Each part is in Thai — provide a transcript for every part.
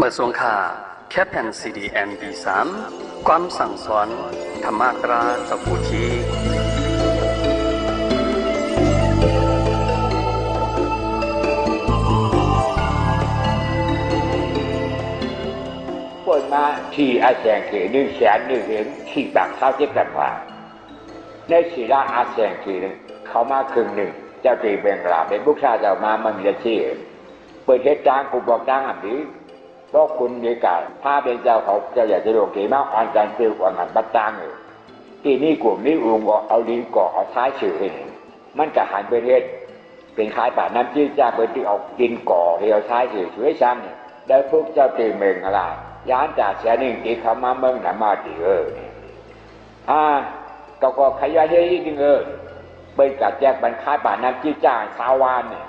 เมื่อสวงขาแค่แผ่นซีดีแอมบีสามความสั่งสอนธรรมาตราสกุทีปนมาที่อาแสงเขหนึ่งแสนหนึ่งเหรียญที่ต่างเท่าเจ็ดกันว่าในศิลาอาแสงเขนึงเขามาครึ่งหนึ่งเจ้าตีเบงลาเป็นบุคชาเจ้ามามันมีอาชีพเปิดเทศจางกูบอกจางอันนี้ เพราะคุณมีการพาเป็นเจ้าเขาจ้าอยากจะโดนเกมากอ่อนการฟิลกว่างานบัตตังเลยที่นี่กลุ่มนี้อุงก็เอาลิ้นก่อเอาท้ายสื่อเห็นมันกะหันไปเทศเป็นคล้ายป่าน้ำจืดจ้าเปิดที่เอาดินก่อเหี่ยวท้ายสื่อช่วยซ้ำได้พวกเจ้าตีเมืองอะไรย้านจากเสียหนึ่งที่เขามาเมืองหนามาดีเอออ่าก็ก็ขยายเฮ้ยจริงเออเปิดกัดแจกบรรคายป่าน้ำจี้จ้าชาววานเนี่ย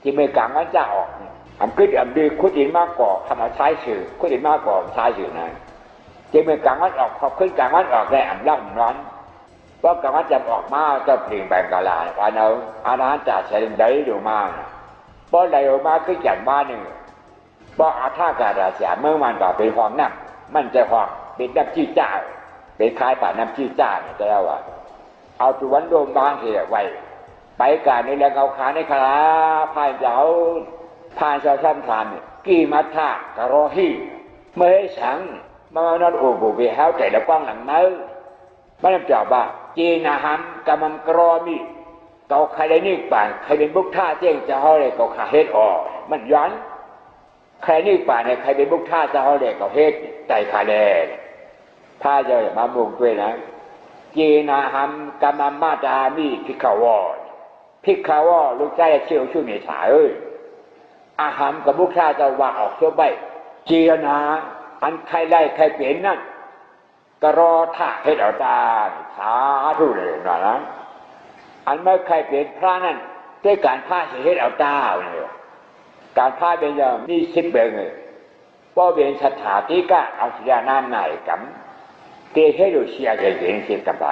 ที่ไม่กลางวันจะออกเนี่ย อันกึดอันดีคุดอินมากกว่าทำมาใช้สื่อคุดอินมากกว่าใช้สื่อนะที่ไม่กลางวันออกขอบขึ้นกลางวันออกได้อันร่ำร้อนเพราะกลางวันจะออกมาจะเปลี่ยนแปลงกาลาอันเอาอาณาจากเสียหนึ่งได้ดูมากเพราะใดออกมาคือจัดบ้านหนึ่งเพราะอาท่ากาดาเสียเมื่อมันก็เป็นของนักมันจะหอกเป็นน้ำจี้จ้าเป็นคล้ายป่าน้ำจี้จ้าเนี่ยจะแล้วว่าเอาตัววันโดมบางเสียไว้ไปการในแรงเอาขาในคาผ่านเจ้า ผ่านชาวชั้นทานกี่มัทธากะรอฮีเมื่อให้ฉังมานอนอ้โหไปแฮวใจล้วกว้างหลังเมื่อมันจะบ่าจีนาหัมกำมังกรอมีเกาใครได้นี่ป่านใครเป็นบุกท่าเจ้งจะเขาเลยเกาขาเฮ็ดออก มันย้อนใครนี่ป่านเนี่ยใครเป็นบุกท่าจะเขาเรียกเขาเฮ็ดใจคาแลถ้าจะมาบุกด้วยนะจีนาหัมกามามาดามีพิกาวอพิกาวอลูกใจเชี่ยวช่วยเมษาเอ้ย อาหารกับบุกท่าจะว่าออกเชื่อใบเจียนา อันใครไล่ใครเปลี่ยนนั่นก็รอท่าเฮ็ดเอาตารย์สาธุเลยนะนะอันเมื่อใครเปลี่ยนพระนั่นด้วยการพาเฮ็ดเอาตาเนี่ยการพาเป็นอย่างมีสิบเบงเลยป้อเวียนสถาติกะเอาศิลาน้ำไหนกันเตะให้ดูเชียร์เห็นเสียกันไป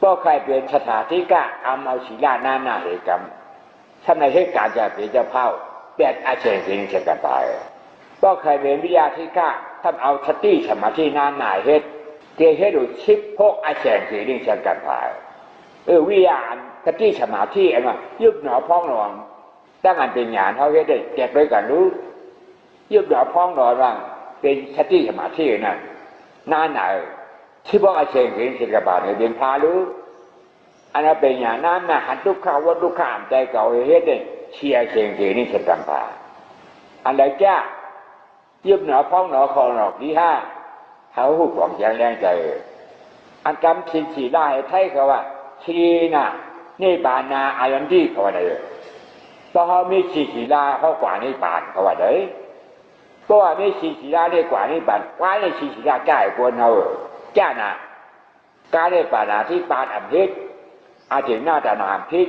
ป้อใครเป็นสถาติกะเอาเอาศิลาน้ำไหนกันท่านในเหตุการณ์จะเป็นเจ้าเผ่า แปดอาเชนเสียงเสียกันไปป้อใครเป็นวิทยาธิกะท่านเอาสติสมาธิน้ำไหนายเหตุเตะให้ดูชิปพกอาเชนเสียงเสียกันไปเออวิทยาสติสมาธิอะไรยุบหนอพ้องหนองตั้งอันเป็นญาณเขาเฮ็ดได้เก็บไว้กันรู้ยึดดอพ้องดอกร่างเป็นสติสมาธินั่นนานหนาที่บอกอาเชงเห็นสิกบาทเนี่ยเป็นพารู้อันนั้นเป็นญาณนั้นนะหันทุกข้าวัดทุกข้ามใจเก่าเฮ็ดได้เชียร์เชงเห็นนี่สัมพาอันใดแก้ยึ ดหนอพ้องหนอคอหนอที่ห้าเขาหูของแรงแรงใจอันกำชินสีได้ไทยเขาว่าชีน่ะนี่บานาอายันดีเขาว่าได้ก็เขามีสีสีลาเขากว่านี่ปานเขาว่าเด้ก็ว่ามีสีสีลาเนี่ยกว่านี่ปานว่าในสีสีลาแก่กวนเขาแก่น่ะการในปานาที่ปานอัมพิษอาถึงหน้าตานามพิษ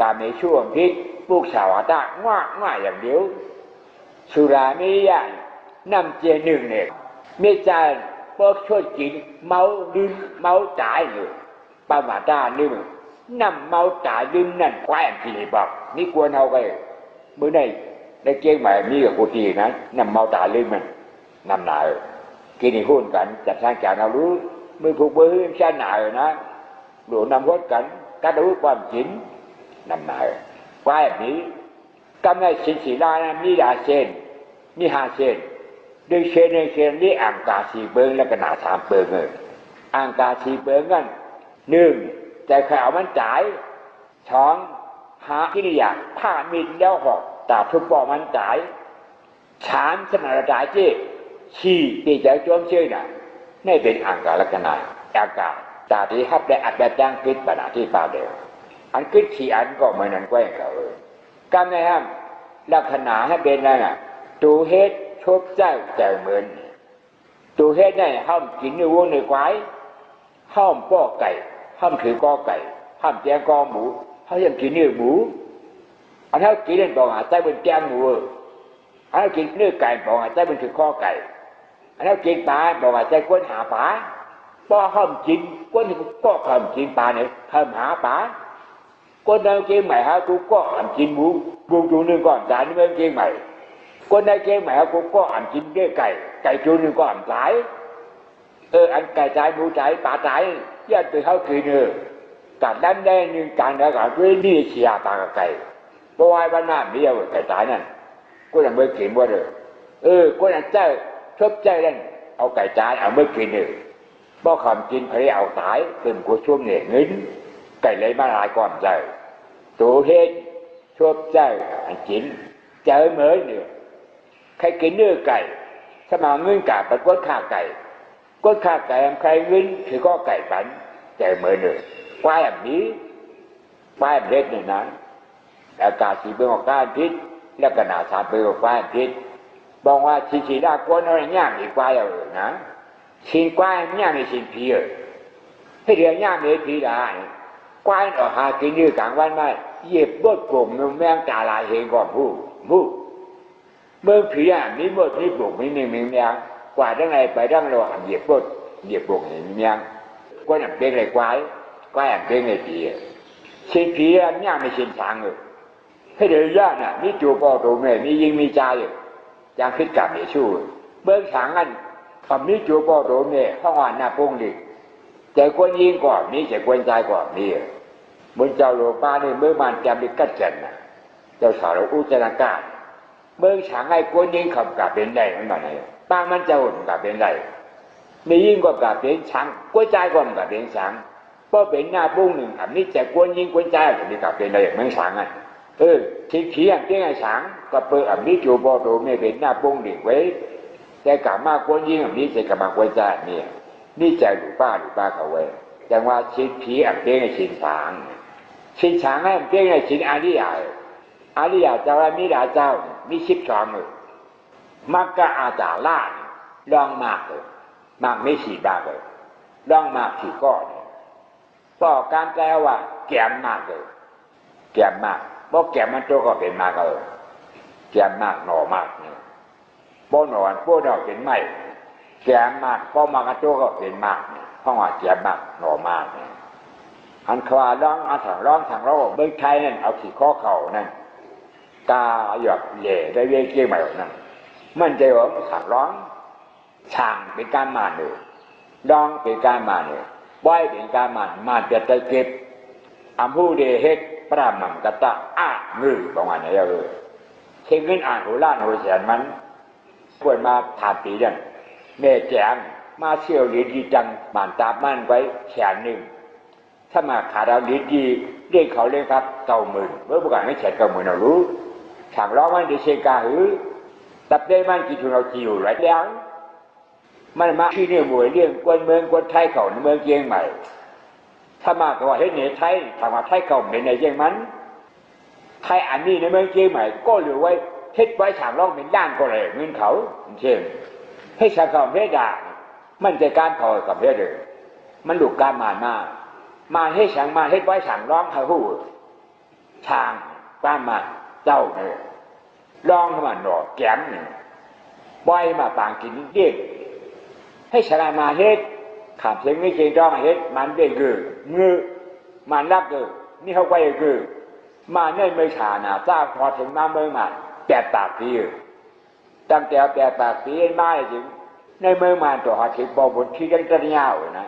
ตามในช่วงพิษ ปลูกสาวตาง่าง่าอย่างเดียว สุราไม่ยากนำเจหนึ่งเนี่ยไม่จานพวกช่วยกินเมาดื่มเมาตายเลยปามาตานึ่งนำเมาจ่ายลืมนั่นควายอันที่บอกนี่กวนเอาไปมื่อในในเก่งใหม่มีกับกูทีนะนำเมาจ่ายลืมมันนำหนากินหุ้นกันจัดสร้างจากเรารู้มือผูกมือชาหนานะหลวนำรถกันกระดูความจินนำหนา ควายนี้กำในสินสีลานะมีดาเซนมีหาเซนดึงเชนดึงเชนนี่อ่างกาสีเบิงแล้วก็หนาสามเบิงเลยอ่างกาสีเบิงกันหนึ่งแต่ข่าวมันจ่ายช้องหากิริยาผ้ามินแล้วหอกตาทุบปอมันจ่ายฉานสนาจ่ายเจ้ชีตีใจจวมเชื่อน่ะนี่เป็นอังกาลักษณะอากาศตาที่ฮับได้อัดแบบจ้างคิดปัญหาที่ป่าเดียว อันคิดขี่อันก็เหมือนนั้นแกล้งเขาเลยกำในห้ามลักษณะให้เป็นนั่นน่ะตูเฮ็ดชบเจ้าใจเหมือนตูเฮ็ดได้ห้ามกินเนื้อวัวเนื้อควายห้ามป้อไก่ห้ามถือกอไก่ห้ามแจงกอหมูเขายังกินเนื้อหมูอันนั้นกินเนื้อบอกอาจจะเป็นแจงหมูอันนั้นกินเนื้อไก่บอกอาจจะเป็นถือคอไก่อันนั้นกินปลาบอกอาจจะก้นหาปลาป้อห้ามกินก้นก็ห้ามกินปลาเนี่ยห้ามหาปลา ก้นเดินกินใหม่ฮะกูก็ห้ามกินหมูบูจูนึงก่อนจานนี้ไม่กินใหม่คนในเกมหมายกูก็อ่านกินเด้ไก่ ไก่จูนึงก็อ่านตายเอออันไก่ตายหมูตายปลาตายยัดไปเข้ากินเออกัดด้านแดงนึงการแล้วก็ด้วยนี่เชียปลากับไก่เพราะว่าบ้านหน้าเบี้ยวไก่ตายนั่นกูยังไม่กินว่าเด้อเออกูยังเจ้าชอบใจนั่นเอาไก่ตายเอาไม่กินเออบ่คำกินพรเอาตายเป็นกูช่วงเนี่ยเงิมกัวเฮ็ดชอบใจอันกินเจอเหมือนเนี่ยใครกินเนื้อไก่ถ้ามาเงิน กาบเป็นก้นข้าไก่ก้นข้าไก่ใครเงินคือก็ไก่ปันแต่เหมือนเนื้อควายแบบนี้ควายแบบเล็กเนี่ยนะอากาศสีเบืองออกก้านพิษแล้วก็หนาสาเบืองออกก้านพิษบอกว่าชีชีดาก้นอะไรย่างอีกควายเอาเลยนะชินควายย่างในชินผีเออให้เรียนย่างในผีได้ ควายออกหากินเนื้อกลางวันไม่เหยียบบดโป่งนมแมงตาลายเฮงก่อนผู้ผู้เมื่อผีอะมีหมดมีปลุกมีหนึ่งมีเมียงกว่าทั้งไงไปทั้งเราเหยียบป ให้เดี๋ยวย่าน่ะมีจูบอตัวแม่มียิงก่อนยิงก่อนมีใจกวนใจก่อนนี่บนเจ้าหลวงป้านี่เมื่อมันจำดิกัดเจนนะเจ้าสาวอุจนาการเมื่อฉางไอ้คนยิงขับกับเป็นได้มันมาไหนป้ามันจะหุ่นกับเป็นได้มียิ่งกว่ากับเป็นช้างกวนใจกว่ากับเป็นช้างเพราะเป็นหน้าปุ้งหนึ่งอันนี้จะกวนยิงกวนใจอันนี้กับเป็นได้เมืองฉางอะเออที่ขียนเจ้าช้างก็เปิดอันนี้จูบอโดไม่เป็นหน้าปุ้งหนึ่งไว้แต่กลับมากวนยิงอันนี้จะกลับมากวนใจนี่นี่ใจหรือป้าหรือป้าเขาไว้จังว่าชิ้นผีอัน เจ้าชิ้นช้างชิ้นช้างให้เจ้าชิ้นอาริยาอาริยาเจ้ามีดาเจ้ามีชิบสองเลยมักกะอาจาล่าลองมากเลยมากไม่ฉีบาเลยลองมากฉีก้อนก็การแปลว่า แกมมากเลยแกมมากเพราะแกมมันตัวก็เป็นมากเลยแกมมากหน่อมากเนี่ยโบหนอนโบหนอเป็นไม่ แกมมากพราะมากตัวก็เป็นมากเนี่ยเพราะว่าแกมมากหน่อมากเนี่ยอันควาร้องอาถังร้องทางเราเบิ้งไทยนั่นเอาขี่ข้อเข่านั่นกาหยอกเหล่ได้เวียเกี่ยใหม่นั่นมันใจว่าขังร้องช่างเป็นการมาเนื้อร้องเป็นการมาเนื้อบ่อยเป็นการมามาเปียตะเก็บอัมพูเดเฮกพระมังกตะอ้ามือประมาณนี้เออเข่งเงินอ่านหูล้านหูแสนมันควรมาถามปีเดือน แม่แจงมาเชี่ยวดีดีจังบานตามันไว้แขนหนึ่งถ้ามาขาดาวดีดีเรียกเขาเลยครับเก้าหมื่นเมื่อประกาศให้แฉเก้าหมื่นเรารู้ chẳng lo man đi xe ca hứ tập đây man chỉ thường nào chiều lại đáng มันมาที่เนี่ยมวยเรื่องกวนเมืองกวนไทยเขาเมืองเชียงใหม่ถ้ามาก็ว่าเฮ้ยเนี่ยไทยถ้ามาไทยเขาเป็นในเชียงมันไทยอันนี้ในเมืองเชียงใหม่ก็เหลือไว้เท็ดไว้ฉางร้องเป็นด้านก็เลยเงินเขาเช่นให้ชาวเขาเพดามันจะการพอกับเพดเลยง มาให้ไว้ฉางร้องเขาหูช่างกามาเจ้าเนี่ยลองเข้ามหนอแก้มเนี่ยบ่อยมาปางกินเด็กให้ชนมาเฮ็ดขับเสียงไม่เก่งจ้องเฮ็ดมันเด็กคืองือมันรักคือนี่เขาไปคือมาในเมื่อชานาทราบพอถึงมาเมืองมาแปดปากปี ตั้งแต่แปดปากปีไมาจริงในเมืองมาตัวหาถึงบอกบนที่ยังจะยาวนะ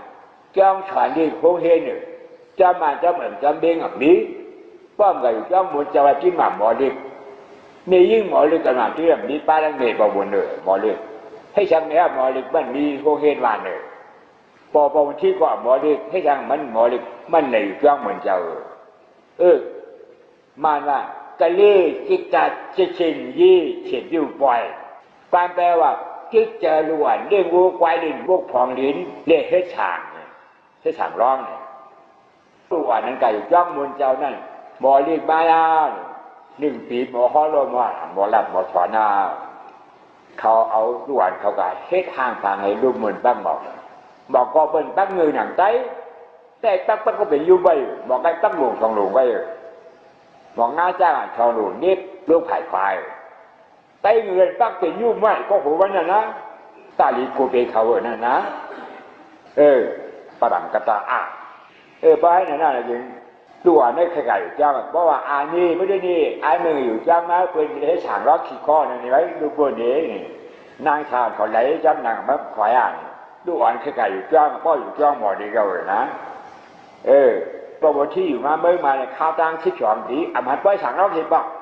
จ้องฉานดีโคงเฮนเนี่ยจะมาจะเหมือนจะเบ่งแบบนี้ป้อมกับจ้องมุนจะว่าที่หมาหมอเด็กมียิ่งหมอเล็กขนาดที่แบบนี้ป้าลังเมย์ปบุญเนอหมอเล็กให้ช่างเนี้ยหมอเล็กมันมีโคเฮนวานเนอปอปวันที่ก็หมอเล็กให้ช่างมันหมอเล็กมันในจ้องเหมือนเจ้าเออมาว่ากะเล่จิกจัดจิชินยี่เฉียดยู่ปล่อย ความแปลว่าจิกเจอล้วนเรื่องวัวควายลิ้นพวกพองลิ้นเรียกเฮ็ดฉางเฮ็ดฉางร้องเนี่ยตัวนั้นไก่จ้องมุนเจ้านั่นหมอล็กมาลาหนึ่งปีหมอฮอลมาหมอหลับหมอถอนาเขาเอาด่วนเขาก็เฮ็ดทางทางให้รูปเหมือนบ้างบอกบอกก็เป็นตั้งเงินหนังไตแต่ตั้งตั้งก็เป็นยูใบบอกได้ตั้งหลวงทองหลวงไว้บอกง่าจ้างทองหลวงนิดลูกไผ่ควาย ไตเงินตั้งเป็นยูไม่ก็หัววันนั้นนะตาลีกูเปเขาเออนั่นนะเออประดังกระตาอะเออไปนั่นน่ะจริงตัวนี่ใครๆอยู่จ้างเพราะว่าอันนี้ไม่ได้นี่อันหนึ่งอยู่จ้างมาเป็นให้ฉางร้อขี้ข้อนี่ไว้ดูบนนี้นางชาเขาไหลจ้างนางมาขวายอ่านดูอันใครๆอยู่จ้างก็อยู่จ้างหมดดีกันเลยนะ เออประวัติที่อยู่มาเมื่อมาเนี่ยข้าวตังชิดฉอมดีอามันไปฉางร้องเห็นบอกให้ฉางมันเฮ็ดมันได้งืองือลักเออชุมนี้ชุดร้องหลายก็เอาลัวจากขี้ลูกเยี่ยวลูกสังการเขาเก็บมันบอกว่าไอ้หูหลวเขากับง่ายๆไว้อย่าง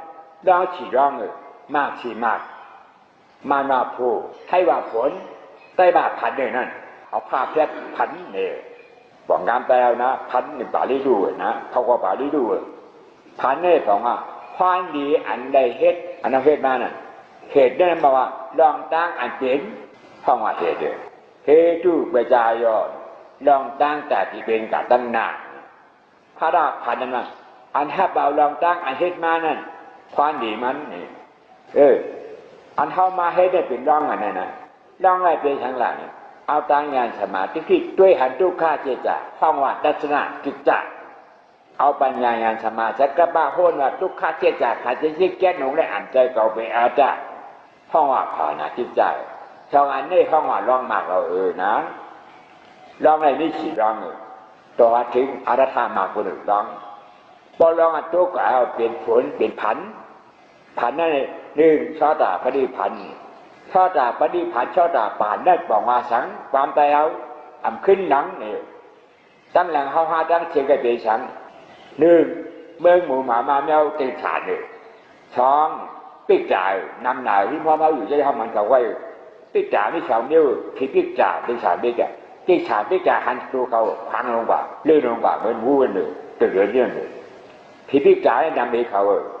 ร้องฉีร้องเออมากฉีมากมานาพูให้ว่าผลใต้บาทพันเนี่ยนั่นเอาภาพแค่พันเนี่ยบอกงานแปลนะ พันในบาลีดูนะเขาก็บาลีดูพันเนี่ยสองอะความดีอันใดเฮ็ดอันนั้นเฮ็ดมาน่ะเหตุนั่นบอกว่าลองตั้งอันเป็นห้องว่าเหตุเหตุเปจายอลองตั้งแต่ที่เป็นกับตั้งหนาพระราพันนั้นอันถ้าเบาลองตั้งอันเฮ็ดมานั่น ความดีมันนี่เออ อันเข้ามาให้ได้เป็นร่องอันนั้นนะร่องอะไรเป็นทางหลังเอาตังงานสมาธิที่ด้วยหันทุกข้าเจจะห้องว่าดัชนะจิตจะเอาปัญญางานสมาธิกระบ้าโหนว่าทุกข้าเจจะขาดจะยิ่งแก้หนุ่งได้อ่านใจเก่าไปอาจจะห้องว่าภาวนาจิตใจช่องอันนี้ห้องว่าร่องมากเราเออนะร่องอะไรนี่ขีดร่องเออตัวถึงอารัธามากคนอื่นร่องพอร่องอันตัวก็เอาเป็นผลเป็นผัน ผันนั่นหนึ่งชอตาปฏิพันธ์ชอตาปฏิพันธ์ชอตาป่านได้บอกว่าสังความตายเอาอำขึ้นหลังนี่ตั้งหลังเฮาหาตั้งเชียงกับเบสังหนึ่งเมืองหมูหมามาแมวตีฉาดนี่ช้องปิกจ่ายนำหนาที่พ่อเมาอยู่จะทำมันเขาไว้ปิกจ่าไม่สองนิ้วที่ปิกจ่าเป็นฉาดปิกจ่าปิกฉาดปิกจ่าหันตัวเขาพังลงกว่าเลื่อนลงกว่าเหมือนวูนเลยตื่นเรื่องเลยที่ปิกจ่าให้นำไปเขาเจ็บปิกกัดเอ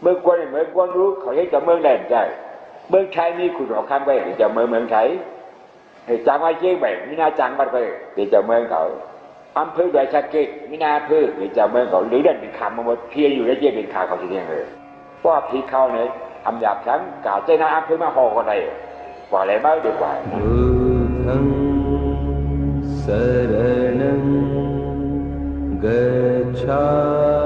เอากันไปตีเจ้าเมืองเขาคนมีขี้คนเอาถ่ายผ้าเป็นเจ้าให้เก๋เนี่ยเขาว่าเจ้ามันก่อนนั่นห่อผีเพศเนี่ยเป็นพิจานะแต่ผีเจ้ผีเจ้าเมืองนะเป็นมีเมืองกวนน่ะเมืองกวนเมืองกวนรู้เขาให้เจ้าเมืองแดนใจ เมืองไทยมีคุณหอข้ามไปจะเมืองเมืองไทยจังหวัดเชียงใหม่มีนาจังบัดไปเดี๋ยวจะเมืองเขาอำเภอดอยสะเก็ดมีนาอำเภอเดี๋ยวจะเมืองเขาหรือเดินเป็นคำมาหมดเพียอยู่แล้วเยี่ยเป็นข่าวเขาทีเดียวเลยเพราะพีเขาเนี่ยอำหยาบทั้งกล่าวใจนาอำเภอมาหอก็ได้กว่าอะไรบ้างดีกว่า बुद्धं शरणं गच्छामि